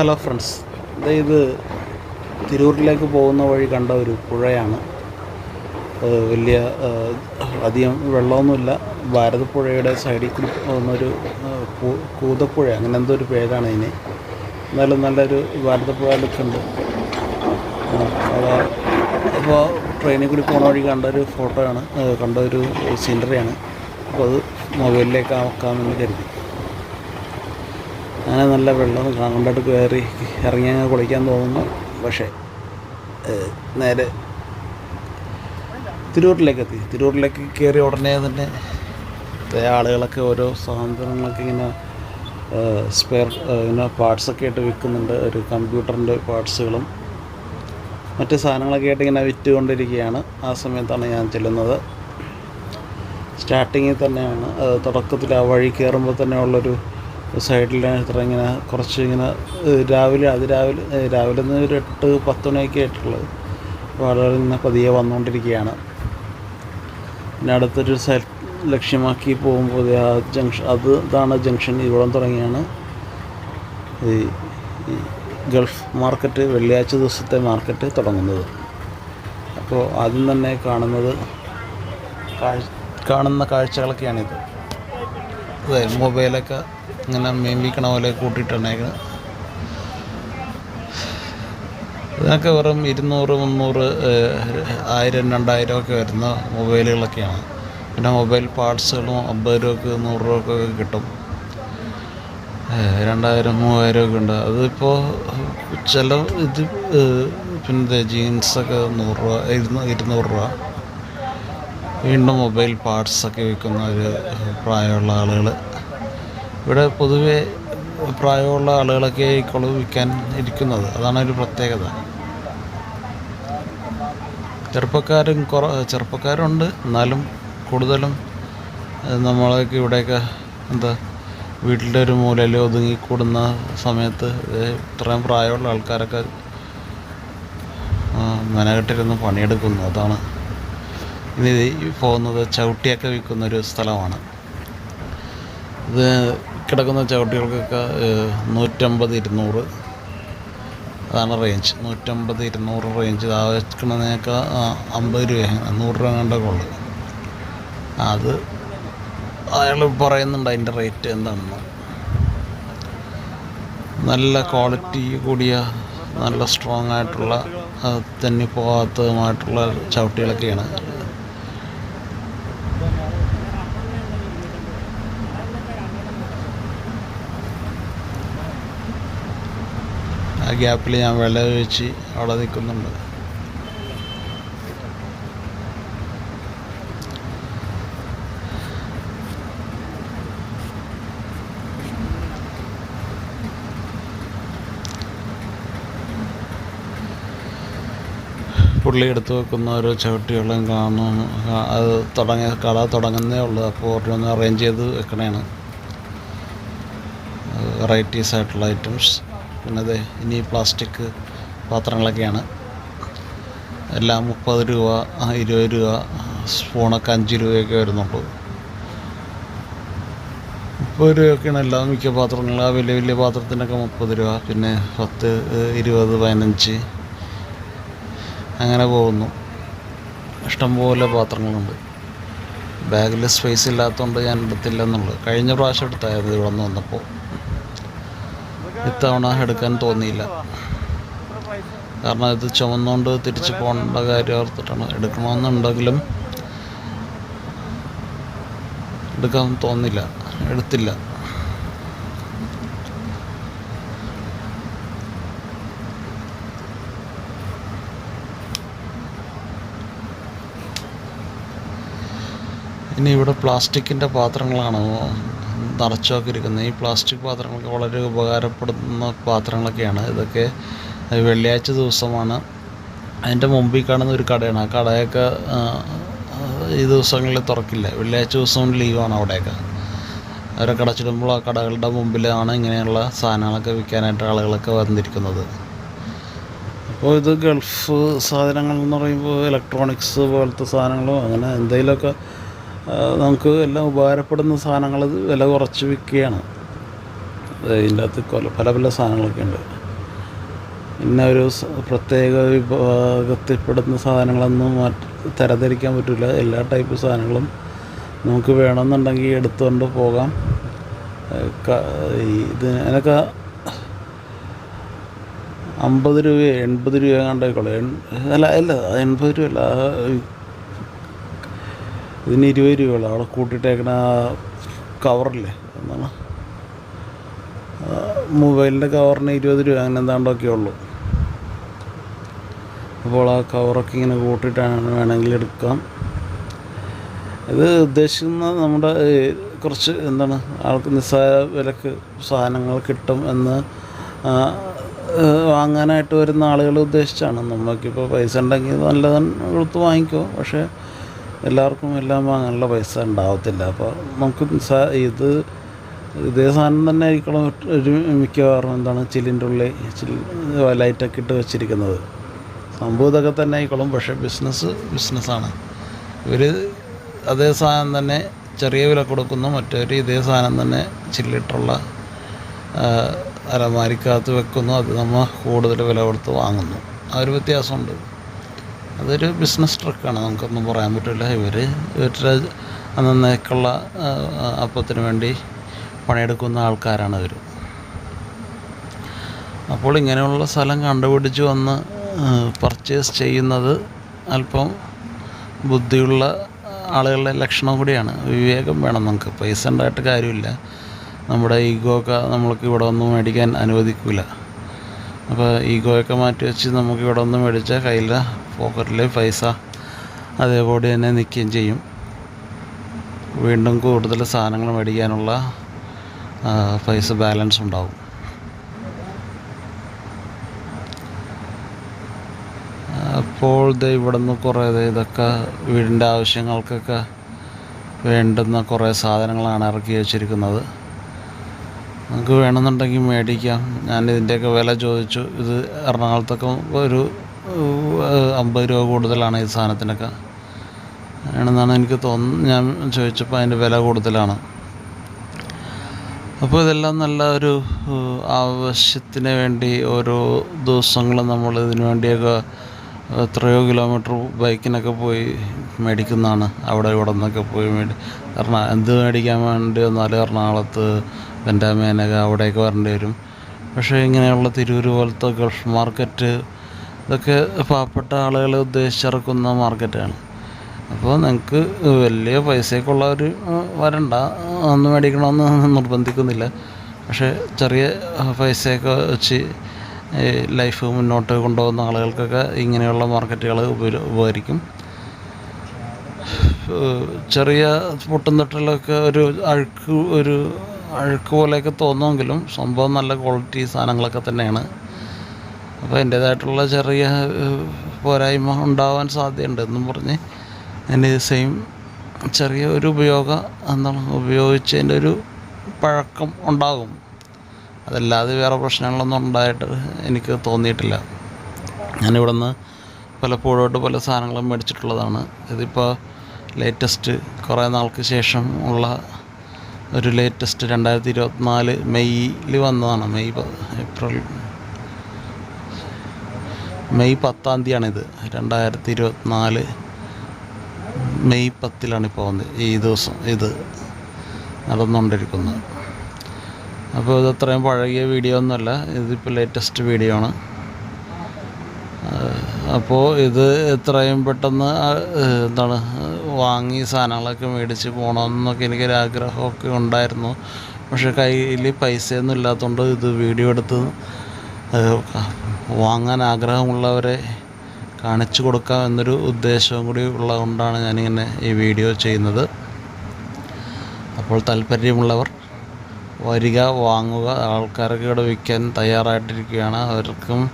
Hello friends ഇത് തിരൂരിലേക്ക് പോകുന്ന വഴി കണ്ട ഒരു പുഴയാണ്. വലിയ അധികം വെള്ളമൊന്നുമില്ല. ഭാരതപ്പുഴയുടെ സൈഡിൽ പോകുന്നൊരു കൂതപ്പുഴ അങ്ങനെ എന്തോ ഒരു പേരാണ് അതിന്. എന്നാലും നല്ലൊരു ഭാരതപ്പുഴ ലുക്കുണ്ട് അപ്പോൾ ട്രെയിനിൽ കൂടി പോകുന്ന വഴി കണ്ട ഒരു ഫോട്ടോയാണ് കണ്ട ഒരു സീനറിയാണ് അപ്പോൾ അത് മൊബൈലിലേക്ക് ആക്കാമെന്ന് കരുതി. അങ്ങനെ നല്ല വെള്ളം കണ്ടിട്ട് കയറി ഇറങ്ങി അങ്ങ് കുളിക്കാൻ തോന്നുന്നു. പക്ഷേ നേരെ തിരൂരിലേക്ക് എത്തി. തിരൂരിലേക്ക് കയറി ഉടനെ തന്നെ ആളുകളൊക്കെ ഓരോ സാധനങ്ങളൊക്കെ ഇങ്ങനെ സ്പെയർ ഇങ്ങനെ പാർട്സൊക്കെ ആയിട്ട് വിൽക്കുന്നുണ്ട്. ഒരു കമ്പ്യൂട്ടറിന്റെ പാർട്സുകളും മറ്റ് സാധനങ്ങളൊക്കെ ആയിട്ട് ഇങ്ങനെ വിറ്റുകൊണ്ടിരിക്കുകയാണ്. ആ സമയത്താണ് ഞാൻ ചെല്ലുന്നത്. സ്റ്റാർട്ടിങ്ങിൽ തന്നെയാണ്. തുടക്കത്തിൽ ആ വഴി കയറുമ്പോൾ തന്നെ ഉള്ളൊരു ഇത്ര ഇങ്ങനെ കുറച്ച് ഇങ്ങനെ രാവിലെ അതിരാവിലെ രാവിലെ നിന്ന് ഒരു എട്ട് പത്ത് മണിയൊക്കെ ആയിട്ടുള്ളത്. ആളുകൾ ഇങ്ങനെ പതിയെ വന്നുകൊണ്ടിരിക്കുകയാണ്. പിന്നെ അടുത്തൊരു സ്ഥല ലക്ഷ്യമാക്കി പോകുമ്പോൾ ആ ജംഗ്ഷൻ അത് ഇതാണ് ജംഗ്ഷൻ. ഇവിടം തുടങ്ങിയാണ്. ഈ ഗൾഫ് മാർക്കറ്റ് വെള്ളിയാഴ്ച ദിവസത്തെ മാർക്കറ്റ് തുടങ്ങുന്നത്. അപ്പോൾ ആദ്യം തന്നെ കാണുന്നത് കാണുന്ന കാഴ്ചകളൊക്കെയാണിത്. മൊബൈലൊക്കെ ഇങ്ങനെ മീൻ വിൽക്കണ പോലെ കൂട്ടിയിട്ടുണ്ടായിരുന്നു ഇതിനൊക്കെ വെറും ഇരുന്നൂറ് മുന്നൂറ് ആയിരം രണ്ടായിരം ഒക്കെ വരുന്ന മൊബൈലുകളൊക്കെയാണ്. പിന്നെ മൊബൈൽ പാർട്സുകളും അമ്പത് രൂപക്ക് നൂറ് രൂപക്കൊക്കെ കിട്ടും. രണ്ടായിരം മൂവായിരം ഒക്കെ ഉണ്ട്. അതിപ്പോൾ ചില ഇത് പിന്നെ ജീൻസൊക്കെ നൂറ് രൂപ ഇരുന്നൂ ഇരുന്നൂറ് രൂപ. വീണ്ടും മൊബൈൽ പാർട്സൊക്കെ വിൽക്കുന്ന ഒരു പ്രായമുള്ള ആളുകൾ ഇവിടെ പൊതുവെ പ്രായമുള്ള ആളുകളൊക്കെ ഈ കുളവ് വിൽക്കാൻ ഇരിക്കുന്നത്. അതാണ് ഒരു പ്രത്യേകത. ചെറുപ്പക്കാരും കുറ ചെറുപ്പക്കാരുണ്ട്. എന്നാലും കൂടുതലും നമ്മളൊക്കെ ഇവിടെയൊക്കെ എന്താ വീട്ടിന്റെ ഒരു മൂലയിൽ ഒതുങ്ങിക്കൂടുന്ന സമയത്ത് ഇത്രയും പ്രായമുള്ള ആൾക്കാരൊക്കെ മെനകെട്ടിരുന്ന് പണിയെടുക്കുന്നു. അതാണ് ഇനി പോകുന്നത്. ചവിട്ടിയൊക്കെ വിൽക്കുന്ന ഒരു സ്ഥലമാണ്. ഇത് കിടക്കുന്ന ചവിട്ടികൾക്കൊക്കെ നൂറ്റമ്പത് ഇരുന്നൂറ് അതാണ് റേഞ്ച് നൂറ്റമ്പത് ഇരുന്നൂറ് റേഞ്ച് ആ വെക്കണതിനൊക്കെ അമ്പത് രൂപ നൂറ് രൂപ കണ്ടൊക്കെ ഉള്ളു. അത് അയാൾ പറയുന്നുണ്ട് അതിന്റെ റേറ്റ് എന്താണെന്ന്. നല്ല ക്വാളിറ്റി കൂടിയ നല്ല സ്ട്രോങ് ആയിട്ടുള്ള ആ, തെന്നിപ്പോകാത്തതുമായിട്ടുള്ള ചവിട്ടികളൊക്കെയാണ്. ആ ഗ്യാപ്പിൽ ഞാൻ വെള്ളം ഒഴിച്ച് അവിടെ നിൽക്കുന്നുണ്ട്. പുള്ളി എടുത്തു വെക്കുന്ന ഓരോ ചവിട്ടികളും കാണും. അത് തുടങ്ങി കട തുടങ്ങുന്നേ ഉള്ളൂ. അപ്പോൾ ഓരോന്ന് അറേഞ്ച് ചെയ്ത് വെക്കണേണ്. വെറൈറ്റീസ് ആയിട്ടുള്ള ഐറ്റംസ് പിന്നെ അതെ ഇനി പ്ലാസ്റ്റിക് പാത്രങ്ങളൊക്കെയാണ്. എല്ലാം മുപ്പത് രൂപ ഇരുപത് രൂപ സ്പൂണൊക്കെ അഞ്ച് രൂപയൊക്കെ വരുന്നുള്ളൂ. മുപ്പത് രൂപയൊക്കെയാണ് എല്ലാം മിക്ക പാത്രങ്ങളും. ആ വലിയ വലിയ പാത്രത്തിനൊക്കെ മുപ്പത് രൂപ പിന്നെ പത്ത് ഇരുപത് പതിനഞ്ച് അങ്ങനെ പോകുന്നു. ഇഷ്ടംപോലെ പാത്രങ്ങളുണ്ട്. ബാഗിൽ സ്പേസ് ഇല്ലാത്തതുകൊണ്ട് ഞാൻ എടുത്തില്ലെന്നുള്ളു. കഴിഞ്ഞ പ്രാവശ്യം എടുത്തായിരുന്നു ഇവിടെ നിന്ന് വന്നപ്പോൾ. ഇത്തവണ എടുക്കാൻ തോന്നിയില്ല. കാരണം ഇത് ചുമന്നുകൊണ്ട് തിരിച്ചു പോകേണ്ട കാര്യം ഓർത്തിട്ടാണ് എടുക്കണമെന്നുണ്ടെങ്കിലും എടുക്കാൻ തോന്നില്ല എടുത്തില്ല. ഇനി ഇവിടെ പ്ലാസ്റ്റിക്കിന്റെ പാത്രങ്ങളാണ് നിറച്ചൊക്കെ ഇരിക്കുന്നത് ഈ പ്ലാസ്റ്റിക് പാത്രങ്ങളൊക്കെ വളരെ ഉപകാരപ്പെടുന്ന പാത്രങ്ങളൊക്കെയാണ്. ഇതൊക്കെ വെള്ളിയാഴ്ച ദിവസമാണ്. അതിന്റെ മുമ്പിൽ കാണുന്ന ഒരു കടയാണ്. ആ കടയൊക്കെ ഈ ദിവസങ്ങളിൽ തുറക്കില്ല. വെള്ളിയാഴ്ച ദിവസം ലീവാണ് അവിടെയൊക്കെ. അവരെ കടച്ചിടുമ്പോൾ ആ കടകളുടെ മുമ്പിലാണ് ഇങ്ങനെയുള്ള സാധനങ്ങളൊക്കെ വിൽക്കാനായിട്ട് ആളുകളൊക്കെ വന്നിരിക്കുന്നത്. അപ്പോൾ ഇത് ഗൾഫ് സാധനങ്ങൾ എന്ന് പറയുമ്പോൾ ഇലക്ട്രോണിക്സ് പോലത്തെ സാധനങ്ങളും അങ്ങനെ എന്തെങ്കിലുമൊക്കെ നമുക്ക് എല്ലാം ഉപകാരപ്പെടുന്ന സാധനങ്ങൾ വില കുറച്ച് വിൽക്കുകയാണ്. ഇതിന്റെ അകത്ത് കൊല പല പല സാധനങ്ങളൊക്കെ ഉണ്ട്. പിന്നെ ഒരു പ്രത്യേക വിഭാഗത്തിൽപ്പെടുന്ന സാധനങ്ങളൊന്നും മാറ്റി തരംതിരിക്കാൻ പറ്റില്ല എല്ലാ ടൈപ്പ് സാധനങ്ങളും നമുക്ക് വേണമെന്നുണ്ടെങ്കിൽ എടുത്തുകൊണ്ട് പോകാം. ഇത് അതിനൊക്കെ അമ്പത് രൂപ എൺപത് രൂപ കണ്ടേക്കോളൂ അല്ല അല്ല എൺപത് രൂപ അല്ല ഇതിന് ഇരുപത് രൂപയുള്ള. അവിടെ കൂട്ടിയിട്ടേക്കണ ആ കവറില്ലേ? എന്താണ്? മൊബൈലിന്റെ കവറിന് ഇരുപത് രൂപ. അങ്ങനെ എന്താണ്ടൊക്കെ ഉള്ളൂ. അപ്പോൾ ആ കവറൊക്കെ ഇങ്ങനെ കൂട്ടിയിട്ടാണ് വേണമെങ്കിൽ എടുക്കാം. ഇത് ഉദ്ദേശിക്കുന്ന നമ്മുടെ കുറച്ച് എന്താണ് ആൾക്ക് നിസ്സാര വിലക്ക് സാധനങ്ങൾ കിട്ടും എന്ന് വാങ്ങാനായിട്ട് വരുന്ന ആളുകൾ ഉദ്ദേശിച്ചാണ്. നമുക്കിപ്പോൾ പൈസ ഉണ്ടെങ്കിൽ നല്ലതെന്ന് കൊടുത്ത് വാങ്ങിക്കോ. പക്ഷേ എല്ലാവർക്കും എല്ലാം വാങ്ങാനുള്ള പൈസ ഉണ്ടാവത്തില്ല. അപ്പോൾ നമുക്ക് ഇത് ഇതേ സാധനം തന്നെ ആയിരിക്കണം. ഒരു മിക്കവാറും എന്താണ്? ചില്ലിന്റെ ഉള്ളിൽ ലൈറ്റൊക്കെ ഇട്ട് വെച്ചിരിക്കുന്നത്. സംഭവം ഇതൊക്കെ തന്നെ ആയിക്കോളും. പക്ഷേ ബിസിനസ് ബിസിനസ്സാണ്. ഇവർ അതേ സാധനം തന്നെ ചെറിയ വില കൊടുക്കുന്നു. മറ്റവർ ഇതേ സാധനം തന്നെ ചില്ലിട്ടുള്ള അലമാരിക്കകത്ത് വെക്കുന്നു. അത് നമ്മൾ കൂടുതൽ വില കൊടുത്ത് വാങ്ങുന്നു. ആ ഒരു വ്യത്യാസമുണ്ട്. അതൊരു ബിസിനസ് ട്രക്കാണ് നമുക്കൊന്നും പറയാൻ പറ്റില്ല. ഇവർ ഇവരുടെ അന്നേക്കുള്ള അപ്പത്തിന് വേണ്ടി പണിയെടുക്കുന്ന ആൾക്കാരാണ് ഇവർ അപ്പോൾ ഇങ്ങനെയുള്ള സ്ഥലം കണ്ടുപിടിച്ച് വന്ന് പർച്ചേസ് ചെയ്യുന്നത് അല്പം ബുദ്ധിയുള്ള ആളുകളുടെ ലക്ഷണം കൂടിയാണ്. വിവേകം വേണം നമുക്ക്. പൈസ ഉണ്ടായിട്ട് കാര്യമില്ല. നമ്മുടെ ഈഗോ ഒക്കെ നമ്മൾക്ക് ഇവിടെ ഒന്നും മേടിക്കാൻ അനുവദിക്കില്ല അപ്പോൾ ഈഗോയൊക്കെ മാറ്റി വെച്ച് നമുക്ക് ഇവിടെ ഒന്നും മേടിച്ചാൽ കയ്യിൽ പോക്കറ്റിൽ പൈസ അതേപോലെ തന്നെ നിൽക്കുകയും ചെയ്യും. വീണ്ടും കൂടുതൽ സാധനങ്ങൾ മേടിക്കാനുള്ള പൈസ ബാലൻസ് ഉണ്ടാവും. അപ്പോൾ ഇവിടെ നിന്ന് കുറേ ഇതൊക്കെ വീടിന്റെ ആവശ്യങ്ങൾക്കൊക്കെ വേണ്ടുന്ന കുറേ സാധനങ്ങളാണ് ഇറക്കി വെച്ചിരിക്കുന്നത്. നമുക്ക് വേണമെന്നുണ്ടെങ്കിൽ മേടിക്കാം. ഞാൻ ഇതിന്റെയൊക്കെ വില ചോദിച്ചു. ഇത് എറണാകുളത്തൊക്കെ ഒരു അമ്പത് രൂപ കൂടുതലാണ് ഈ സാധനത്തിനൊക്കെ. ആണെന്നാണ് എനിക്ക് തോന്നുന്നത്. ഞാൻ ചോദിച്ചപ്പോൾ അതിന്റെ വില കൂടുതലാണ്. അപ്പോൾ ഇതെല്ലാം നല്ല ഒരു ആവശ്യത്തിന് വേണ്ടി ഓരോ ദിവസങ്ങളും നമ്മൾ ഇതിനു വേണ്ടിയൊക്കെ എത്രയോ കിലോമീറ്റർ ബൈക്കിനൊക്കെ പോയി മേടിക്കുന്നതാണ്. അവിടെ ഇവിടെ നിന്നൊക്കെ പോയി മേടി കാരണം എന്ത് മേടിക്കാൻ വേണ്ടി വന്നാലും എറണാകുളത്ത് വെന്റാമേനക അവിടെയൊക്കെ വരേണ്ടി വരും. പക്ഷേ ഇങ്ങനെയുള്ള തിരൂർ പോലത്തെ ഗൾഫ് മാർക്കറ്റ് ഇതൊക്കെ പാവപ്പെട്ട ആളുകൾ ഉദ്ദേശിച്ചിറക്കുന്ന മാർക്കറ്റാണ്. അപ്പോൾ നിങ്ങൾക്ക് വലിയ പൈസയൊക്കെ ഒരു വരണ്ട അന്ന് മേടിക്കണമെന്ന് നിർബന്ധിക്കുന്നില്ല. പക്ഷേ ചെറിയ പൈസയൊക്കെ വെച്ച് ലൈഫ് മുന്നോട്ട് കൊണ്ടുപോകുന്ന ആളുകൾക്കൊക്കെ ഇങ്ങനെയുള്ള മാർക്കറ്റുകൾ ഉപ- ഉപകരിക്കും. ചെറിയ പൊട്ടും തട്ടലൊക്കെ ഒരു അഴുക്ക് ഒരു അഴുക്ക് പോലെയൊക്കെ തോന്നുമെങ്കിലും സംഭവം നല്ല ക്വാളിറ്റി സാധനങ്ങളൊക്കെ തന്നെയാണ്. അപ്പോൾ എന്റേതായിട്ടുള്ള ചെറിയ പോരായ്മ ഉണ്ടാവാൻ സാധ്യതയുണ്ട് എന്നും പറഞ്ഞ് അതിന്റെ സെയിം ചെറിയ ഒരു ഉപയോഗം എന്താണ് ഉപയോഗിച്ചതിന്റെ ഒരു പഴക്കം ഉണ്ടാകും. അതല്ലാതെ വേറെ പ്രശ്നങ്ങളൊന്നും ഉണ്ടായിട്ട് എനിക്ക് തോന്നിയിട്ടില്ല. ഞാനിവിടെ നിന്ന് പലപ്പോഴോട്ട് പല സാധനങ്ങളും മേടിച്ചിട്ടുള്ളതാണ്. ഇതിപ്പോൾ ലേറ്റസ്റ്റ് കുറേ നാൾക്ക് ശേഷം ഉള്ള ഒരു ലേറ്റസ്റ്റ് രണ്ടായിരത്തി ഇരുപത്തിനാല് മെയ്യിൽ വന്നതാണ്. മെയ് ഏപ്രിൽ മെയ് പത്താം തീയതിയാണിത്. രണ്ടായിരത്തി ഇരുപത്തിനാല് മെയ് പത്തിലാണ് ഇപ്പോൾ വന്നത് ഈ ദിവസം ഇത് നടന്നുകൊണ്ടിരിക്കുന്നത്. അപ്പോൾ ഇത് അത്രയും പഴകിയ വീഡിയോ ഒന്നുമല്ല. ഇതിപ്പോൾ ലേറ്റസ്റ്റ് വീഡിയോ ആണ്. അപ്പോൾ ഇത് എത്രയും പെട്ടെന്ന് എന്താണ് വാങ്ങി സാധനങ്ങളൊക്കെ മേടിച്ച് പോകണമെന്നൊക്കെ എനിക്കൊരാഗ്രഹമൊക്കെ ഉണ്ടായിരുന്നു. പക്ഷേ കയ്യിൽ പൈസയൊന്നും ഇല്ലാത്തതുകൊണ്ട് ഇത് വീഡിയോ എടുത്ത് വാങ്ങാൻ ആഗ്രഹമുള്ളവരെ കാണിച്ചു കൊടുക്കാം എന്നൊരു ഉദ്ദേശവും കൂടി ഉള്ളതുകൊണ്ടാണ് ഞാനിങ്ങനെ ഈ വീഡിയോ ചെയ്യുന്നത്. അപ്പോൾ താല്പര്യമുള്ളവർ വരിക വാങ്ങുക ആൾക്കാർക്ക് ഇവിടെ വിൽക്കാൻ തയ്യാറായിട്ടിരിക്കുകയാണ്. അവർക്കും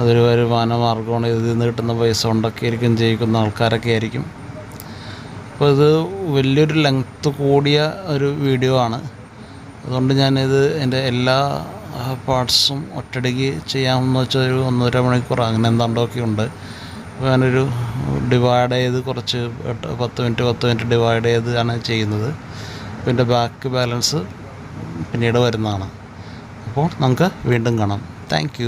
അതൊരു വരുമാന മാർഗമാണ് ഇതിൽ നിന്ന് കിട്ടുന്ന പൈസ കൊണ്ടൊക്കെ ആയിരിക്കും ജയിക്കുന്ന ആൾക്കാരൊക്കെ ആയിരിക്കും. അപ്പോൾ ഇത് വലിയൊരു ലെങ്ത്ത് കൂടിയ ഒരു വീഡിയോ ആണ്. അതുകൊണ്ട് ഞാനിത് എന്റെ എല്ലാ പാർട്സും ഒറ്റയടിക്ക് ചെയ്യാമെന്ന് വെച്ചാൽ ഒരു ഒന്നര മണിക്കൂർ അങ്ങനെ എന്താണ്ടൊക്കെ ഉണ്ട്. അപ്പോൾ ഞാനൊരു ഡിവൈഡ് ചെയ്ത് കുറച്ച് പത്ത് മിനിറ്റ് പത്ത് മിനിറ്റ് ഡിവൈഡ് ചെയ്ത് ആണ് ചെയ്യുന്നത്. പിന്നെ ബാക്ക് ബാലൻസ് പിന്നീട് വരുന്നതാണ്. അപ്പോൾ നമുക്ക് വീണ്ടും കാണാം. താങ്ക്